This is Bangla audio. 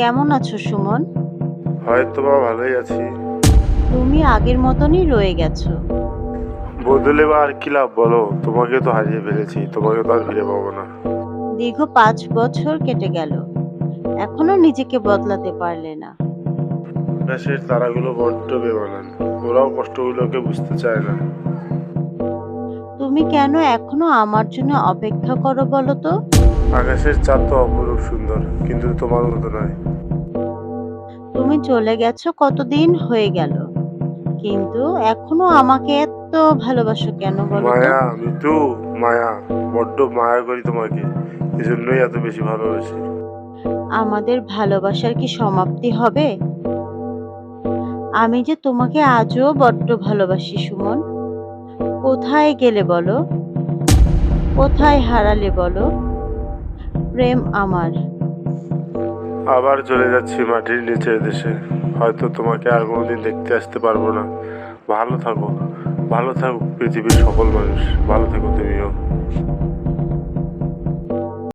কেমন আছো সুমন? হয়তো বা ভালোই আছি। তুমি আগের মতনই রয়ে গেছো। বদলে বা আর কি লাভ বলো? তোমাকে তো হারিয়ে ফেলেছি তোমাকে তো আর ফিরে পাবো না। দীর্ঘ পাঁচ বছর কেটে গেল। এখনও নিজেকে বদলাতে পারলে না। আকাশের তারাগুলো বড্ড বেমানান। ওরাও কষ্টগুলোকে বুঝতে চায় না। তুমি কেন এখনও আমার জন্য অপেক্ষা করো বলো তো? আকাশের চাঁদ তো অপরূপ সুন্দর কিন্তু তোমার মতো নয়। তুমি চলে গেছো কতদিন হয়ে গেল। কিন্তু এখনও আমাকে এত ভালোবাসো কেন বলো তো? মায়া মিতু মায়া বড্ড মায়া করি তোমাকে এজন্যই এত বেশি ভালোবাসি। আমাদের ভালোবাসার কি সমাপ্তি হবে? আমি যে তোমাকে আজও বড্ড ভালোবাসি সুমন। কোথায় গেলে বলো? কোথায় হারালে বলো? প্রেম আমার। আবার চলে যাচ্ছি মাটির নিচের দেশে। হয়তো তোমাকে আর কোনোদিন দেখতে আসতে পারব না। ভালো থাকো। ভালো থাকো পৃথিবীর সকল মানুষ। ভালো থেকো